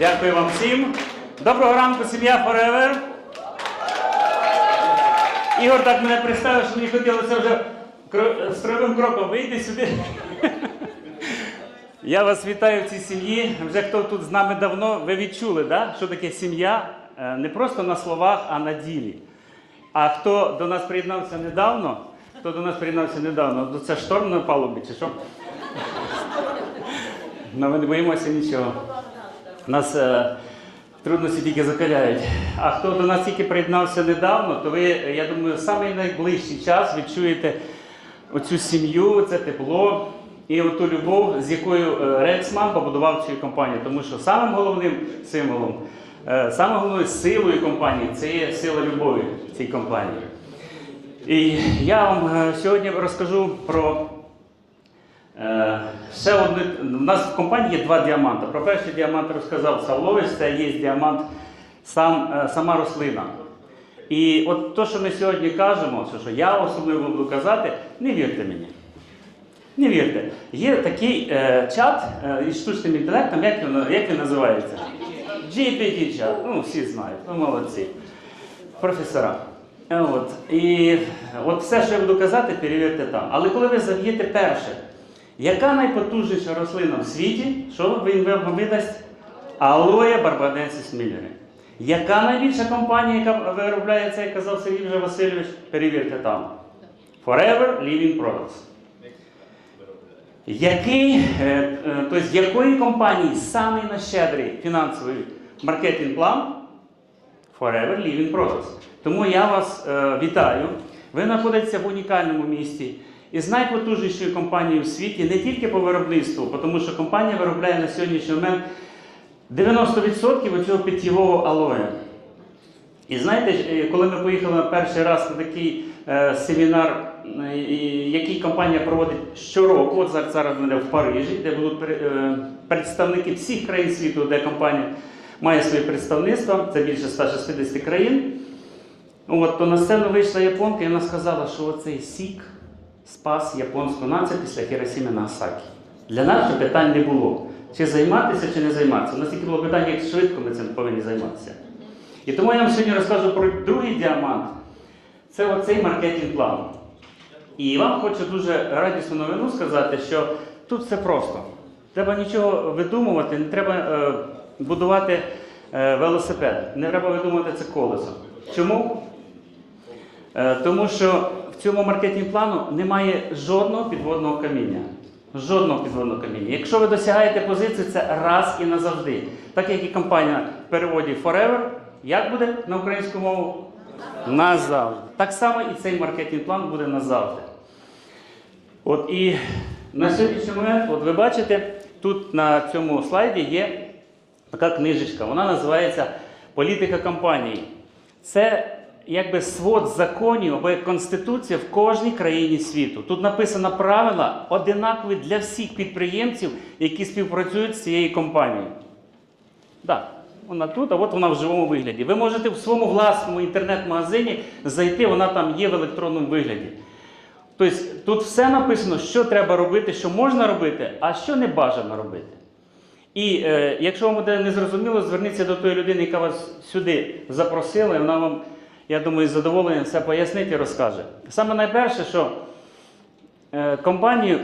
Дякую вам всім. Доброго ранку, сім'я Forever. Ігор так мене представив, що мені хотілося вже строєвим кроком вийти сюди. Я вас вітаю в цій сім'ї. Вже хто тут з нами давно, ви відчули, да? що таке сім'я Е, не просто на словах, а на ділі. А хто до нас приєднався недавно, хто до нас приєднався недавно, то це шторм на палубі, чи що? Ну, ми не боїмося нічого. Нас е, трудності тільки закаляють. А хто до нас тільки приєднався недавно, то ви, я думаю, самий найближчий час відчуєте оцю сім'ю, це тепло і оту любов, з якою е, Рексман побудував цю компанію. Тому що самим головним символом, е, саме головною силою компанії це є сила любові цій компанії. І я вам е, сьогодні розкажу про Е, Ще одне, у нас в компанії є два діаманти. Про перший діамант розказав Савлович, це є діамант сам, е, сама рослина. І от то, що ми сьогодні кажемо, що, я особливо буду казати, не вірте мені. Не вірте. Є такий е, чат е, із штучним інтелектом, як він, як він називається? GPT-чат. Ну, всі знають, ви молодці. Професора. Е, От. І от все, що я буду казати, перевірте там. Але коли ви заб'єте перше, яка найпотужніша рослина в світі, що він вам видасть? Алоє Барбаденсис Міллері. Яка найбільша компанія, яка виробляє це, як казав Сергій вже Васильович, перевірте там. Forever Living Products. Який, е, е, тобто, якої компанії самий нащедрий фінансовий маркетинг план? Forever Living Products. Тому я вас е, вітаю. Ви знаходитеся в унікальному місті із найпотужнішою компанією в світі не тільки по виробництву, тому що компанія виробляє на сьогоднішній момент 90% цього питьєвого алоя. І знаєте, е, коли ми поїхали на перший раз на такий е, семінар, е, який компанія проводить щороку, от зараз, зараз мене в Парижі, де будуть е, представники всіх країн світу, де компанія має своє представництво, це більше 160 країн. От, то на сцену вийшла японка і вона сказала, що оцей сік спас японську націю після Хіросіми Нагасакі. Для нас же питань не було. Чи займатися, чи не займатися. У нас тільки було питання, як швидко ми цим повинні займатися. І тому я вам сьогодні розкажу про другий діамант. Це оцей маркетинг план. І вам хочу дуже радісну новину сказати, що тут все просто. Треба нічого видумувати, не треба е, будувати е, велосипед, не треба видумувати це колесо. Чому? Е, тому що в цьому маркетинг плану немає жодного підводного каміння. Жодного підводного каміння. Якщо ви досягаєте позицію, це раз і назавжди. Так як і компанія в переводі Forever, як буде на українську мову? Назавжди. Так само і цей маркетинг план буде назавжди. От і на сьогоднішній момент, от ви бачите, тут на цьому слайді є така книжечка. Вона називається Політика компанії. Це якби свод законів або як конституція в кожній країні світу. Тут написано правила одинакові для всіх підприємців, які співпрацюють з цією компанією. Так, вона тут, а от вона в живому вигляді. Ви можете в своєму власному інтернет-магазині зайти, вона там є в електронному вигляді. Тобто тут все написано, що треба робити, що можна робити, а що не бажано робити. І е, якщо вам буде незрозуміло, зверніться до тої людини, яка вас сюди запросила, і вона вам, я думаю, з задоволенням все пояснить і розкаже. Саме найперше, що е, компанію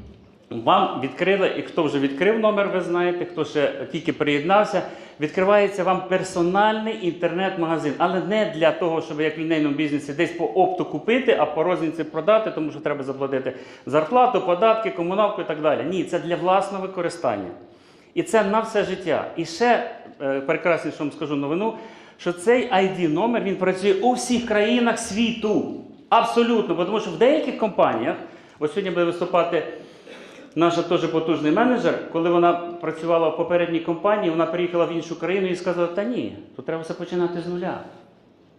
вам відкрили, і хто вже відкрив номер, ви знаєте, хто ще тільки приєднався, відкривається вам персональний інтернет-магазин, але не для того, щоб як в лінейному бізнесі десь по опту купити, а по розниці продати, тому що треба заплатити зарплату, податки, комуналку і так далі. Ні, це для власного використання. І це на все життя. І ще е, прекрасніше вам скажу новину, що цей ID номер він працює у всіх країнах світу. Абсолютно, тому що в деяких компаніях, ось сьогодні буде виступати наша теж потужний менеджер, коли вона працювала в попередній компанії, вона приїхала в іншу країну і сказала, та ні, тут треба все починати з нуля.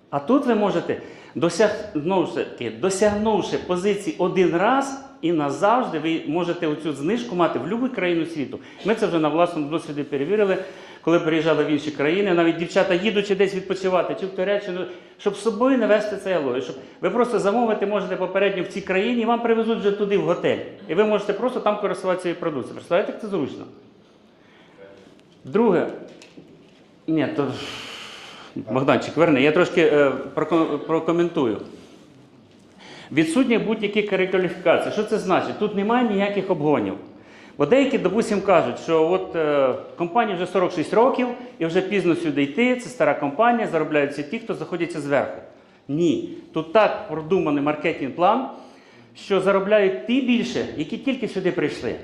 А тут ви можете, досяг... знову таки, досягнувши позиції один раз і назавжди, ви можете оцю знижку мати в будь-яку країну світу. Ми це вже на власному досвіді перевірили, коли приїжджали в інші країни. Навіть дівчата, їдучи десь відпочивати, чи в Туреччину, щоб з собою не вести цей алой. Щоб ви просто замовити можете попередньо в цій країні, і вам привезуть вже туди, в готель. І ви можете просто там користуватися цією продукцією. Представляєте, як це зручно? Друге, Ні, то Богданчик, верни, я трошки е, прокоментую. Відсутні будь-які перекваліфікації. Що це значить? Тут немає ніяких обгонів. Бо деякі, допустим, кажуть, що от е, компанії вже 46 років і вже пізно сюди йти, це стара компанія, заробляють всі ті, хто знаходяться зверху. Ні. Тут так продуманий маркетинг план, що заробляють ті більше, які тільки сюди прийшли.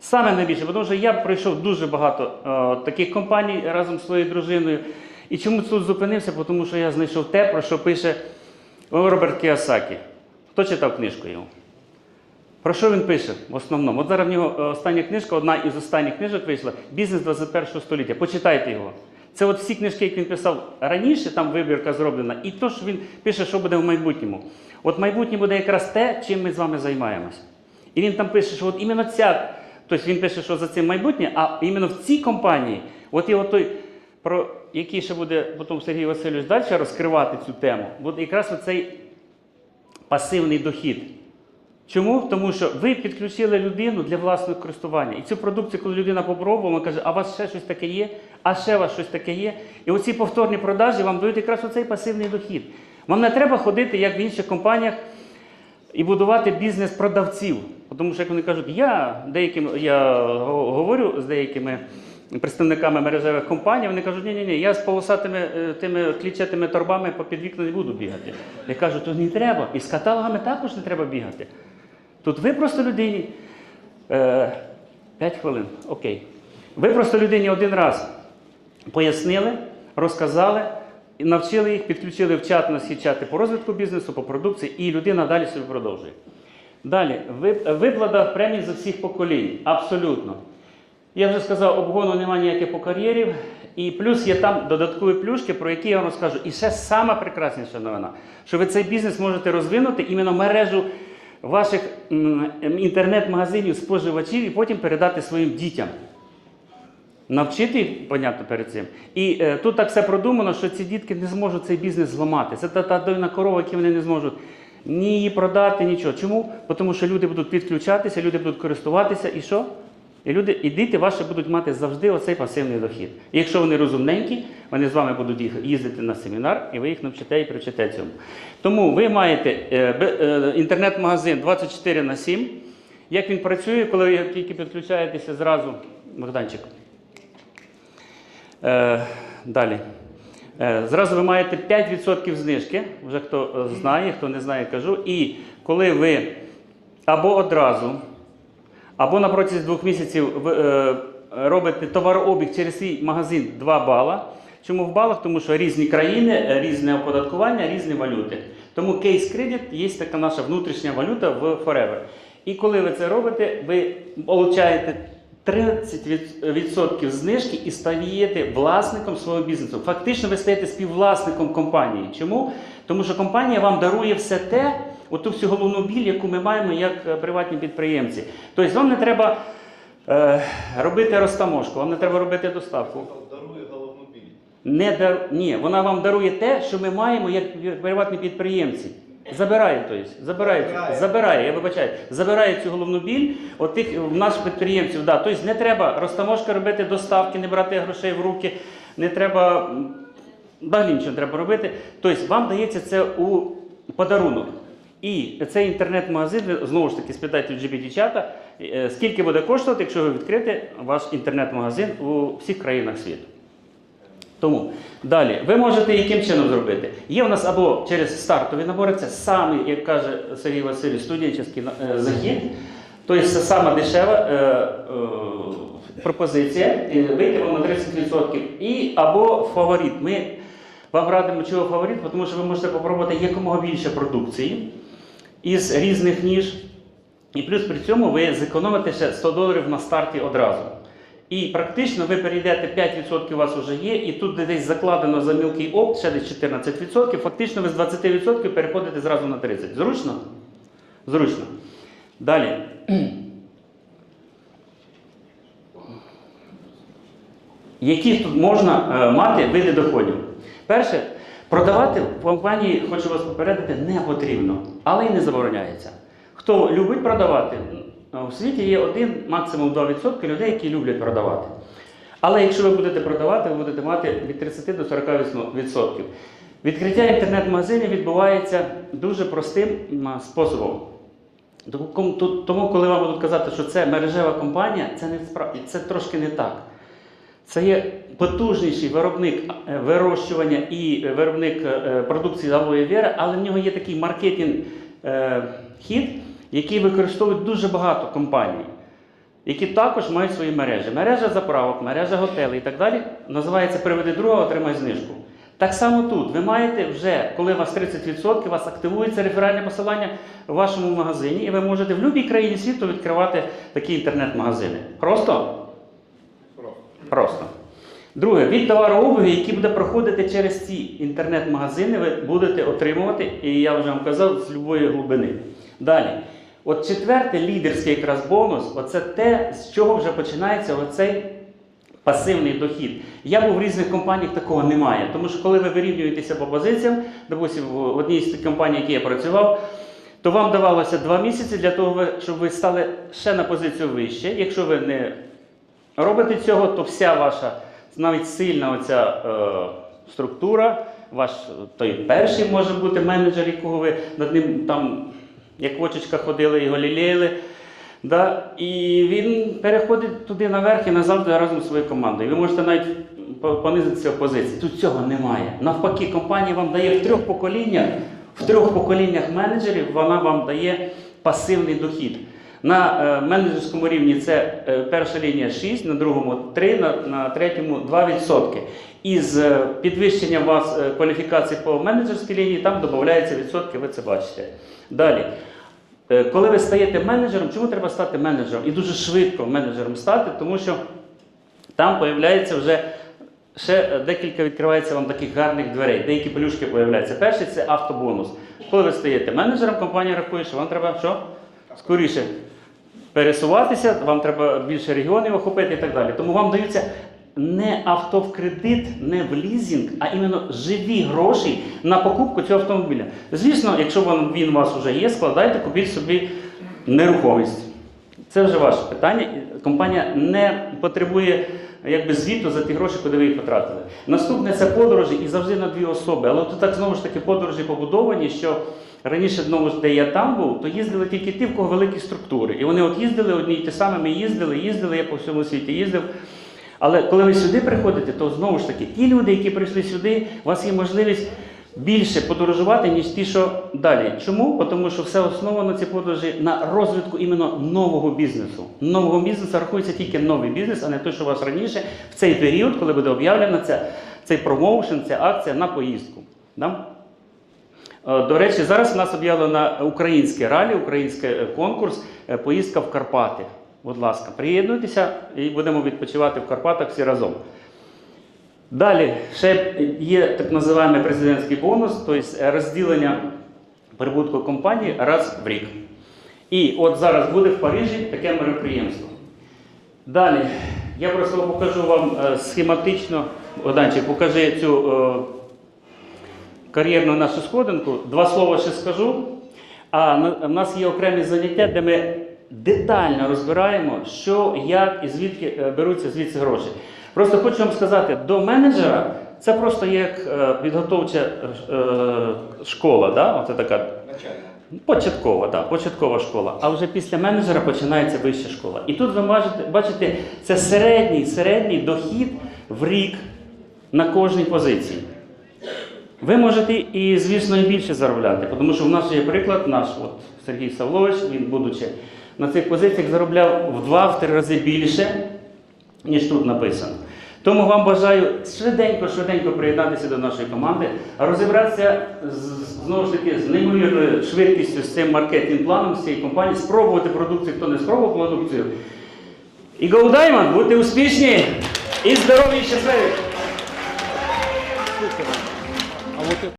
Саме найбільше, тому що я пройшов дуже багато е, таких компаній разом з своєю дружиною. І чому тут зупинився? Тому що я знайшов те, про що пише Роберт Кіосакі. Хто читав книжку його? Про що він пише в основному? От зараз в нього е, остання книжка, одна із останніх книжок вийшла Бізнес 21 століття. Почитайте його. Це от всі книжки, які він писав раніше, там вибірка зроблена, і то, що він пише, що буде в майбутньому. От майбутнє буде якраз те, чим ми з вами займаємося. І він там пише, що от іменно ця, тобто він пише, що за цим майбутнє, а іменно в цій компанії, от є от той, про який ще буде потім Сергій Васильович далі розкривати цю тему, от якраз оцей пасивний дохід. Чому? Тому що ви підключили людину для власного користування. І цю продукцію, коли людина попробувала, вона каже, а у вас ще щось таке є, а ще у вас щось таке є. І оці повторні продажі вам дають якраз оцей пасивний дохід. Вам не треба ходити, як в інших компаніях, і будувати бізнес продавців. Тому що, як вони кажуть, я деяким я говорю з деякими представниками мережевих компаній, вони кажуть, ні, ні, ні, я з полосатими е, тими клітчатими торбами по під вікна не буду бігати. Я кажу, то не треба. І з каталогами також не треба бігати. Тут ви просто людині. Е, 5 хвилин, окей. Ви просто людині один раз пояснили, розказали, навчили їх, підключили в чат, у нас чати по розвитку бізнесу, по продукції, і людина далі собі продовжує. Далі, ви- виплата премій за всіх поколінь. Абсолютно. Я вже сказав, обгону немає ніяких по кар'єрів. І плюс є там додаткові плюшки, про які я вам розкажу. І ще сама прекрасніша новина, що ви цей бізнес можете розвинути іменно мережу ваших інтернет-магазинів споживачів і потім передати своїм дітям. Навчити, понятно, перед цим. І е, тут так все продумано, що ці дітки не зможуть цей бізнес зламати. Це та, та дойна корова, яку вони не зможуть ні її продати, нічого. Чому? Тому що люди будуть підключатися, люди будуть користуватися і що? І люди, і діти ваші будуть мати завжди оцей пасивний дохід. І якщо вони розумненькі, вони з вами будуть їздити на семінар, і ви їх навчите і привчите цьому. Тому ви маєте е, е, інтернет-магазин 24 на 7. Як він працює, коли ви тільки підключаєтеся зразу, Богданчик. Е, далі. Е, зразу ви маєте 5% знижки, вже хто е, знає, хто не знає, кажу. І коли ви або одразу, або на протязі двох місяців е, робите товарообіг через свій магазин 2 бала. Чому в балах? Тому що різні країни, е, різне оподаткування, різні валюти. Тому кейс кредит є така наша внутрішня валюта в Forever. І коли ви це робите, ви отримуєте 30% знижки і стаєте власником свого бізнесу. Фактично, ви стаєте співвласником компанії. Чому? Тому що компанія вам дарує все те, оту всю головну біль, яку ми маємо як е, приватні підприємці. Тобто вам не треба е, робити розтаможку, вам не треба робити доставку. Дарує головну біль. Не дар... Ні, вона вам дарує те, що ми маємо як приватні підприємці. Забирає, тобто, забирає, Забирає. забирає, я вибачаю, забирає цю головну біль от тих в наших підприємців. Да. Тобто не треба розтаможка робити доставки, не брати грошей в руки, не треба взагалі нічого треба робити. Тобто вам дається це у подарунок. І цей інтернет-магазин, знову ж таки, спитайте в GPT-чата, е, скільки буде коштувати, якщо ви відкрите ваш інтернет-магазин у всіх країнах світу. Тому далі, ви можете яким чином зробити? Є у нас або через стартові набори, це самий, як каже Сергій Васильович, студенческий е, захід. Тобто це сама дешева е, пропозиція, вийти вам на 30%. І або фаворит. Ми вам радимо, чого фаворит, тому що ви можете спробувати якомога більше продукції із різних ніж. І плюс при цьому ви зекономите ще 100 доларів на старті одразу. І практично ви перейдете 5% у вас вже є, і тут десь закладено за мілкий опт, ще десь 14%. Фактично ви з 20% переходите зразу на 30%. Зручно? Зручно. Далі. Які тут можна е, мати види доходів? Перше, продавати в компанії, хочу вас попередити, не потрібно, але й не забороняється. Хто любить продавати, у світі є один, максимум 2% людей, які люблять продавати. Але якщо ви будете продавати, ви будете мати від 30 до 40%. Відкриття інтернет-магазинів відбувається дуже простим способом. Тому, тому, коли вам будуть казати, що це мережева компанія, це не справді, це трошки не так. Це є потужніший виробник е, вирощування і виробник е, продукції алоє вера, але в нього є такий маркетинг е, хід, який використовують дуже багато компаній, які також мають свої мережі. Мережа заправок, мережа готелей і так далі. Називається Приведи друга, отримай знижку. Так само тут ви маєте вже, коли у вас 30%, у вас активується реферальне посилання в вашому магазині, і ви можете в будь-якій країні світу відкривати такі інтернет-магазини. Просто? Просто. Друге, від товарообігу, який буде проходити через ці інтернет-магазини, ви будете отримувати, і я вже вам казав, з любої глибини. Далі. От четвертий лідерський якраз бонус, оце те, з чого вже починається оцей пасивний дохід. Я був в різних компаніях, такого немає. Тому що коли ви вирівнюєтеся по позиціям, допустим, в одній з компаній, які я працював, то вам давалося два місяці для того, щоб ви стали ще на позицію вище. Якщо ви не робите цього, то вся ваша навіть сильна оця е, структура, ваш той перший може бути менеджер, якого ви над ним там як кочечка ходили, його лілеяли. Да? І він переходить туди наверх і назавжди разом зі своєю командою. Ви можете навіть понизитися в позиції. Тут цього немає. Навпаки, компанія вам дає в трьох поколіннях, в трьох поколіннях менеджерів вона вам дає пасивний дохід. На е, менеджерському рівні це е, перша лінія 6, на другому 3, на, третьому 2%. Із е, підвищенням вас кваліфікації по менеджерській лінії, там додається відсотки, ви це бачите. Далі. Коли ви стаєте менеджером, чому треба стати менеджером? І дуже швидко менеджером стати, тому що там появляється вже ще декілька відкривається вам таких гарних дверей, деякі плюшки появляються. Перший це автобонус. Коли ви стаєте менеджером, компанія рахує, що вам треба що? Скоріше пересуватися, вам треба більше регіонів охопити і так далі. Тому вам даються не авто в кредит, не в лізинг, а іменно живі гроші на покупку цього автомобіля. Звісно, якщо він, він у вас вже є, складайте, купіть собі нерухомість. Це вже ваше питання. Компанія не потребує якби, звіту за ті гроші, куди ви їх потратили. Наступне це подорожі і завжди на дві особи. Але тут так знову ж таки подорожі побудовані, що раніше, знову ж, де я там був, то їздили тільки ті, в кого великі структури. І вони от їздили одні й ті самі, ми їздили, їздили, я по всьому світі їздив. Але коли ви сюди приходите, то знову ж таки, ті люди, які прийшли сюди, у вас є можливість більше подорожувати, ніж ті, що далі. Чому? Тому що все основано ці подорожі на розвитку іменно нового бізнесу. Нового бізнесу рахується тільки новий бізнес, а не той, що у вас раніше, в цей період, коли буде об'явлена ця, цей промоушен, ця акція на поїздку. Да? Е, До речі, зараз у нас об'явлено українське ралі, український е, конкурс, е, поїздка в Карпати. Будь ласка, приєднуйтеся і будемо відпочивати в Карпатах всі разом. Далі ще є так називаємо президентський бонус, тобто розділення прибутку компанії раз в рік. І от зараз буде в Парижі таке мероприємство. Далі, я просто покажу вам схематично, Богданчик, покажи цю кар'єрну нашу сходинку. Два слова ще скажу. А в нас є окремі заняття, де ми детально розбираємо, що, як і звідки е, беруться звідси гроші. Просто хочу вам сказати, до менеджера це просто як е, підготовча е, школа, да? Оце така Початкова, так, початкова школа. А вже після менеджера починається вища школа. І тут ви бачите, бачите це середній, середній дохід в рік на кожній позиції. Ви можете і, звісно, і більше заробляти, тому що в нас є приклад, наш от, Сергій Савлович, він, будучи на цих позиціях, заробляв в два-три рази більше, ніж тут написано. Тому вам бажаю швиденько-швиденько приєднатися до нашої команди, розібратися знову ж таки з неймовірною швидкістю з цим маркетинг-планом, цієї компанії, спробувати продукцію, хто не спробував продукцію. І Go Diamond, будьте успішні і здорові і щасливі!